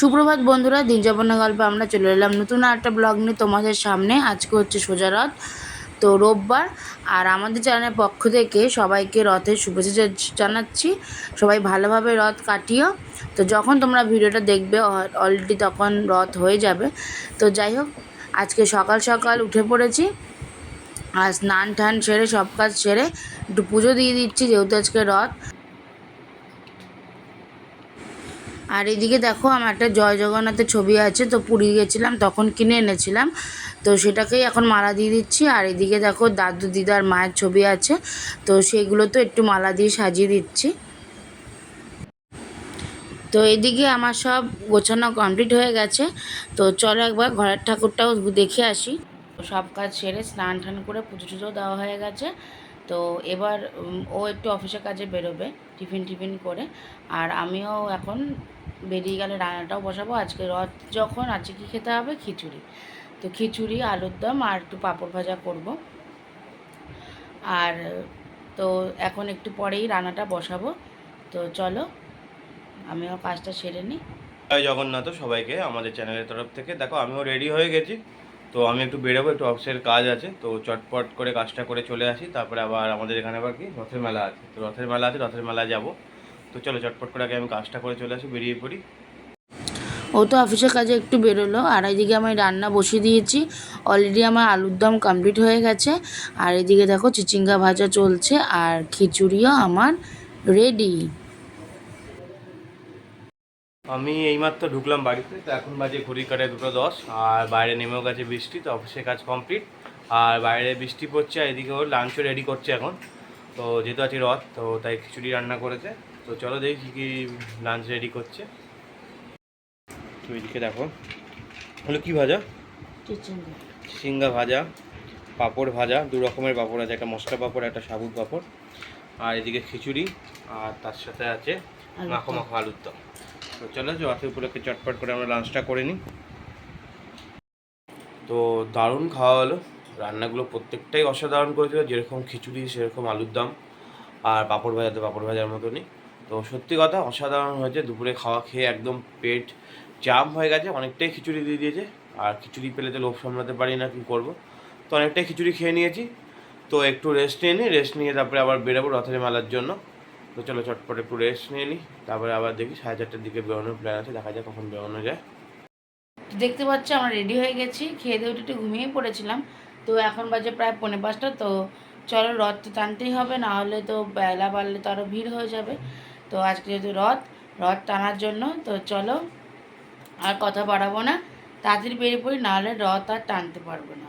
সুপ্রভাত বন্ধুরা, দিন যাপনের গল্পে আমরা চলে এলাম নতুন আর একটা ব্লগ নিয়ে তোমাদের সামনে। আজকে হচ্ছে সোজা রথ, তো রোববার। আর আমাদের চ্যানেলের পক্ষ থেকে সবাইকে রথের শুভেচ্ছা জানাচ্ছি। সবাই ভালোভাবে রথ কাটিও। তো যখন তোমরা ভিডিওটা দেখবে অলরেডি তখন রথ হয়ে যাবে। তো যাই হোক, আজকে সকাল সকাল উঠে পড়েছি। আর স্নান টান সেরে, সব কাজ সেরে, একটু পুজো দিয়ে দিচ্ছি যেহেতু আজকে রথ। আর এদিকে দেখো, আমার একটা জয় জগন্নাথের ছবি আছে, তো পুরী গেছিলাম, তখন কিনে এনেছিলাম। তো সেটাকেই এখন মালা দিয়ে দিচ্ছি। আর এদিকে দেখো, দাদু দিদার মায়ের ছবি আছে, তো সেগুলো তো একটু মালা দিয়ে সাজিয়ে দিচ্ছি। তো এদিকে আমার সব গোছানো কমপ্লিট হয়ে গেছে। তো চলো একবার ঘরের ঠাকুরটাও দেখে আসি। সব কাজ সেরে স্নান টান করে পুজো টুজো দেওয়া হয়ে গেছে। তো এবার ও একটু অফিসের কাজে বেরোবে, টিফিন টিফিন করে। আর আমিও এখন বেরিয়ে গেলে রান্নাটাও বসাবো। আজকে রথ যখন, আজকে কী খেতে হবে? খিচুড়ি। তো খিচুড়ি, আলুর দম আর একটু পাঁপড় ভাজা করব। আর, তো এখন একটু পরেই রান্নাটা বসাবো। তো চলো, আমিও কাজটা সেরে নিই। জগন্নাথ, সবাইকে আমাদের চ্যানেলের তরফ থেকে। দেখো, আমিও রেডি হয়ে গেছি। তো আমি একটু বেরোবো, একটু অফিসের কাজ আছে, তো চটপট করে কাজটা করে চলে আসি, তারপরে আবার আমাদের এখানে আবার কি? রথের মেলা আছে, তো রথের মেলা আছে, রথের মেলা যাব। তো চলো চটপট করে আগে আমি কাজটা করে চলে আসি, বেরিয়ে পড়ি। ও তো অফিসের কাজে একটু বেরোলো, আর এদিকে আমি রান্না বসিয়ে দিয়েছি অলরেডি আমার আলুর দম কমপ্লিট হয়ে গেছে, আর এদিকে দেখো চিচিঙ্গা ভাজা চলছে, আর খিচুড়িও আমার রেডি আমি এইমাত্র ঢুকলাম বাড়িতে তো এখন বাজে ঘড়ি কাটে দুটো দশ আর বাইরে নেমেও গেছে বৃষ্টি তো অফিসের কাজ কমপ্লিট আর বাইরে বৃষ্টি পড়ছে আর এদিকে ওর লাঞ্চও রেডি করছে এখন তো যেহেতু আছে রথ তো তাই খিচুড়ি রান্না করেছে তো চলো দেখি কী কী লাঞ্চ রেডি করছে। তো এদিকে দেখো হলো কী ভাজা? সিঙ্গা ভাজা পাঁপড় ভাজা দু রকমের পাঁপড় আছে একটা মশলা পাঁপড় একটা সাবুত পাঁপড় আর এদিকে খিচুড়ি আর তার সাথে আছে মাখো মাখো আলুর দম। তো চলো রথের উপলক্ষে চটপট করে আমরা লাঞ্চটা করে নিই। তো দারুণ খাওয়া হলো। রান্নাগুলো প্রত্যেকটাই অসাধারণ করেছিল, যেরকম খিচুড়ি, সেরকম আলুর দম আর পাঁপড় ভাজা তো পাঁপড় ভাজার মতনই। তো সত্যি কথা, অসাধারণ হয়েছে। দুপুরে খাওয়া খেয়ে একদম পেট জাম হয়ে গেছে। অনেকটাই খিচুড়ি দিয়ে দিয়েছে। আর খিচুড়ি পেলে তো লোভ সামলাতে পারি না, কী করব? তো অনেকটাই খিচুড়ি খেয়ে নিয়েছি। তো একটু রেস্ট নিয়ে নিই রেস্ট নিয়ে তারপরে আবার বেরোবো রথের মেলার জন্য। তো চলো চটপট একটু রেস্ট নিয়ে নিই তারপরে আবার দেখি সাড়ে চারটার দিকে বেরোনোর প্ল্যান আছে দেখা যায় কখন বেরোনো যায়। দেখতে পাচ্ছ আমরা রেডি হয়ে গেছি খেয়ে দিয়ে উঠে একটু ঘুমিয়ে পড়েছিলাম। তো এখন বাজে প্রায় পৌনে পাঁচটা তো চলো রথ তো টানতেই হবে না হলে তো বেলা বাড়লে তো আরও ভিড় হয়ে যাবে। তো আজকে যেহেতু রথ রথ টানার জন্য তো চলো আর কথা বাড়াবো না। তাড়াতাড়ি বেরিয়ে পড়ি নাহলে রথ আর টানতে পারব না।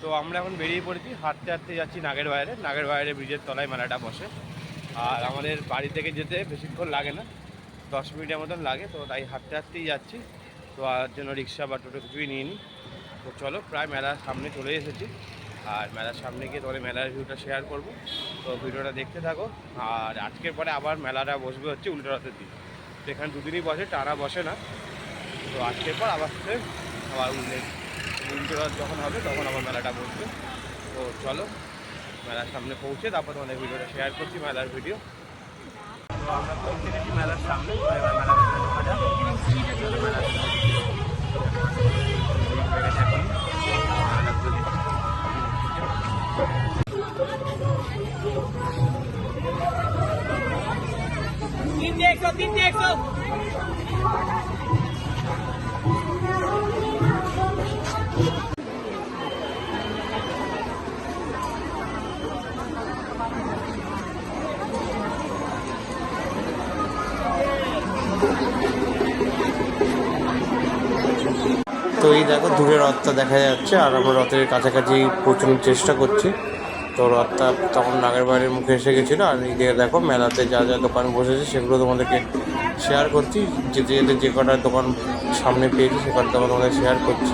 তো আমরা এখন বেরিয়ে পড়েছি হাঁটতে হাঁটতে যাচ্ছি নাগের বাইরে। নাগের বাইরে ব্রিজের তলায় মেলাটা বসে। আর আমাদের বাড়ি থেকে যেতে বেশিক্ষণ লাগে না, দশ মিনিটের মতন লাগে, তো তাই হাঁটতে হাঁটতেই যাচ্ছি। তো আর জন্য রিক্সা বা টোটো কিছুই নিয়ে নিই তো চলো, প্রায় মেলার সামনে চলে এসেছি। আর মেলার সামনে গিয়ে তোমাদের মেলার ভিউটা শেয়ার করব। তো ভিডিওটা দেখতে থাকো। আর আজকের পরে আবার মেলাটা বসবে হচ্ছে উল্টো রথের দিন। তো এখানে দুদিনই বসে, টানা বসে না। তো আজকের পর আবার আবার উল্টে রথ যখন হবে, তখন আবার মেলাটা বসবে। তো চলো। মেলার সামনে পৌঁছে তারপর তোমাদের ভিডিওটা শেয়ার করছি মেলার ভিডিও আমরা সামনে তো এই দেখো, দূরে রথটা দেখা যাচ্ছে, আর আমরা রথের কাছাকাছি পৌঁছানোর চেষ্টা করছি। তো রথটা তখন নাগের বাড়ির মুখে এসে গেছিল, আর এই দিকে দেখো, মেলাতে যা যা দোকান বসেছে, সেগুলো তোমাদেরকে শেয়ার করছি। যেতে যেতে যে কটা দোকান সামনে পেয়েছি, সে কটা দোকান তোমাদের শেয়ার করছি।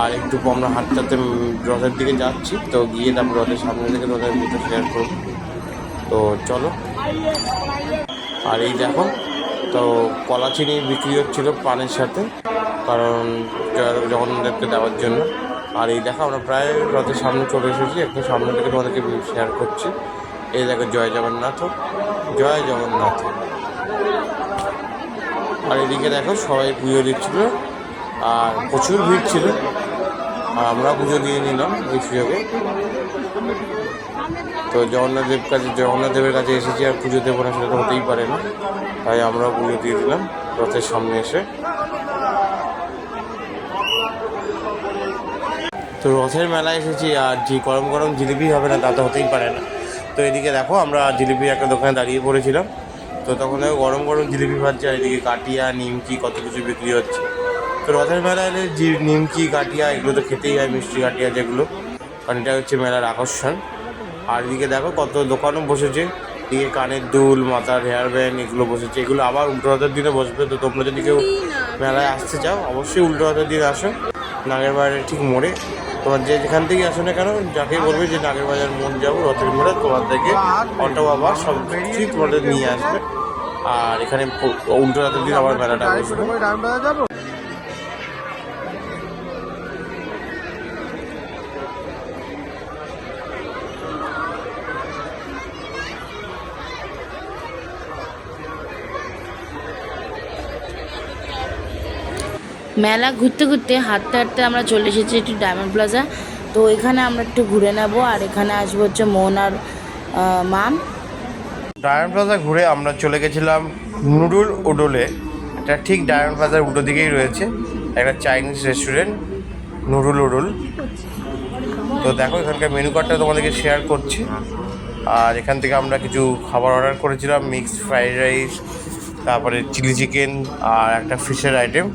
আর একটু আমরা হাঁটতে রথের দিকে যাচ্ছি, তো গিয়ে তারপর রথের সামনে থেকে রথের ভিডিও শেয়ার করব। তো চলো। আর এই দেখো, তো কলা চিনি বিক্রি হচ্ছিল পানের সাথে। কারণ জগন্নাথদেবকে দেওয়ার জন্য। আর এই দেখো আমরা প্রায় রথের সামনে চলে এসেছি। একটু সামনে থেকে তোমাদেরকে শেয়ার করছি। এই দেখো জয় জগন্নাথ। জয় জগন্নাথ। আর এদিকে দেখো সবাই পুজো দিচ্ছিল। আর প্রচুর ভিড় ছিল। আর আমরা পুজো দিয়ে নিলাম এই সুযোগে। তো জগন্নাথ দেব কাছে জগন্নাথ দেবের কাছে এসেছি আর পুজো দেবো না সেটা তো হতেই পারে না। তাই আমরা পুজো দিয়ে দিলাম রথের সামনে এসে। তো রথের মেলায় এসেছি আর যে গরম গরম জিলিপি হবে না তা তো হতেই পারে না। তো এদিকে দেখো আমরা জিলিপি একটা দোকানে দাঁড়িয়ে পড়েছিলাম। তো তখন দেখো গরম গরম জিলিপি ভাজছে আর এদিকে কাটিয়া, নিমকি কত কিছু বিক্রি হচ্ছে। তো রথের মেলায় এলে জি নিমকি, কাটিয়া, এগুলো তো খেতেই হয়, মিষ্টি কাটিয়া যেগুলো। কারণ এটা হচ্ছে মেলার আকর্ষণ। আর এদিকে দেখো কত দোকানও বসেছে। এদিকে কানের দুল, মাথার হেয়ার ব্যান্ড এগুলো বসেছে। এগুলো আবার উল্টো রথের দিনে বসবে। তো তোমরা যদি কেউ মেলায় আসতে চাও, অবশ্যই উল্টো রথের দিন আসো। নাগের বাজারের ঠিক মোড়ে। তোমার যে যেখান থেকে আসো না কেন যাকে বলবে যে নাগের বাজার মন যাব রথের মোড়ে তোমার থেকে অটো বাবা সব কিছুই তোমাদের নিয়ে আসবে। আর এখানে উল্টো রাতের দিন আবার মেলাটা বসবে মেলা ঘুরতে ঘুরতে হাঁটতে হাঁটতে আমরা চলে এসেছি একটু ডায়মন্ড প্লাজা তো এখানে আমরা একটু ঘুরে নেব আর এখানে আসব হচ্ছে মোহন আর মাম। ডায়মন্ড প্লাজা ঘুরে আমরা চলে গেছিলাম নুডুল উডুলে এটা ঠিক ডায়মন্ড প্লাজার উল্টো দিকেই রয়েছে। একটা চাইনিজ রেস্টুরেন্ট নুডুল উডুল তো দেখো, এখানকার মেনু কার্ডটা তোমাদেরকে শেয়ার করছি। আর এখান থেকে আমরা কিছু খাবার অর্ডার করেছিলাম মিক্সড ফ্রাইড রাইস তারপরে চিলি চিকেন আর একটা ফিশের আইটেম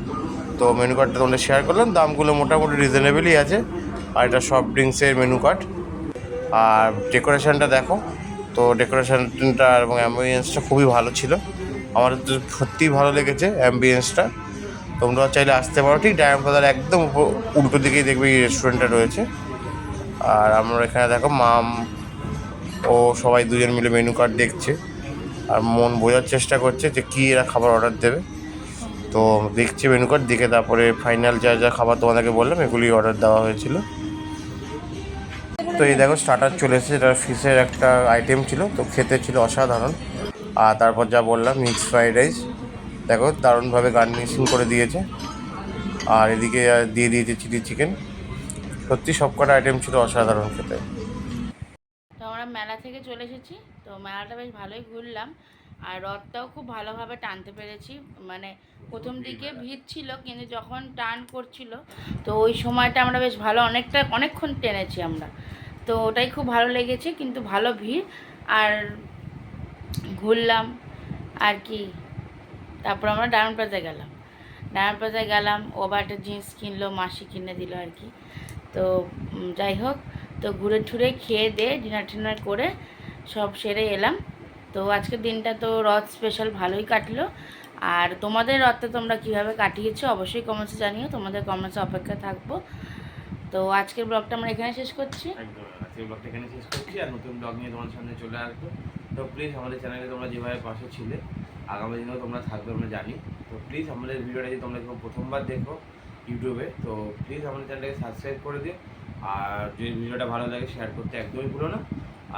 তো মেনু কার্ডটা তোমাদের শেয়ার করলাম। দামগুলো মোটামুটি রিজনেবলই আছে। আর এটা সফট ড্রিঙ্কসের মেনু কার্ড আর ডেকোরেশনটা দেখো। তো ডেকোরেশনটা এবং অ্যাম্বিয়েন্সটা খুবই ভালো ছিল। আমার তো সত্যিই ভালো লেগেছে অ্যাম্বিয়েন্সটা তোমরা চাইলে আসতে পারো। ঠিক ডায়মন্ড প্লাজার একদম উল্টো দিকেই দেখবে এই রেস্টুরেন্টটা রয়েছে। আর আমরা এখানে দেখো মাম ও সবাই দুজন মিলে মেনু কার্ড দেখছে। আর মন বোঝার চেষ্টা করছে যে কী এরা খাবার অর্ডার দেবে। তো দেখছি মেনু কার্ড দেখে তারপরে ফাইনাল যা যা খাবার তোমাদেরকে বললাম এগুলি অর্ডার দেওয়া হয়েছিল। তো এই দেখো স্টার্টার চলে এসেছে, এটা ফিশের একটা আইটেম ছিল, তো খেতে ছিল অসাধারণ। আর তারপর যা বললাম মিক্স ফ্রাইড রাইস দেখো, দারুণভাবে গার্নিশিং করে দিয়েছে। আর এদিকে দিয়ে দিয়েছে চিলি চিকেন সত্যি সব কটা আইটেম ছিল অসাধারণ খেতে। তো আমরা মেলা থেকে চলে এসেছি, তো মেলাটা বেশ ভালোই ঘুরলাম। আর রথটাও খুব ভালোভাবে টানতে পেরেছি। মানে প্রথম দিকে ভিড় ছিল কিন্তু যখন টান করছিল তো ওই সময়টা আমরা বেশ ভালো অনেকটা অনেকক্ষণ টেনেছি আমরা। তো ওটাই খুব ভালো লেগেছে কিন্তু ভালো ভিড়। আর ঘুরলাম আর কি। তারপর আমরা ডায়মন্ড প্লাজায় গেলাম। ডায়মন্ড প্লাজায় গেলাম ও আবার একটা জিন্স কিনলো মাসি কিনে দিল আর কি। তো যাই হোক তো ঘুরে ঠুরে খেয়ে দিয়ে ডিনার টিনার করে সব সেরে এলাম। তো আজকের দিনটা তো রথ স্পেশাল ভালোই কাটলো। আর তোমাদের রথটা তোমরা কীভাবে কাটিয়েছো অবশ্যই কমেন্টসে জানিও, তোমাদের কমেন্টসে অপেক্ষা থাকব। তো আজকের ব্লগটা আমরা এখানে শেষ করছি। একদম আজকে ব্লগটা এখানে শেষ করছি। আর নতুন ব্লগ নিয়ে তোমার সামনে চলে আসব। তো প্লিজ আমাদের চ্যানেলে তোমরা যেভাবে পাশে ছিলে, আগামী দিনেও তোমরা থাকবে, আমরা জানি। তো প্লিজ আমাদের ভিডিওটা যদি তোমরা কেউ প্রথমবার দেখো ইউটিউবে, তো প্লিজ আমাদের চ্যানেলটাকে সাবস্ক্রাইব করে দিও। আর যদি ভিডিওটা ভালো লাগে শেয়ার করতে একদমই ভুলো না।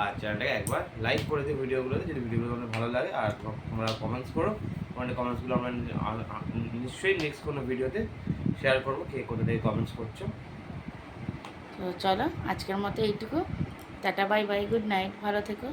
আর চ্যানেলটাকে একবার লাইক করে দিই ভিডিওগুলোতে, যদি ভিডিওগুলো তোমাদের ভালো লাগে। আর তোমরা কমেন্টস করো। তোমাদের কমেন্টসগুলো আমরা নিশ্চয়ই নেক্সট কোনো ভিডিওতে শেয়ার করব, কে কোথা থেকে কমেন্টস করছ। তো চলো, আজকের মতো এইটুকু। Ta-ta bye bye good night ভালো থেকো।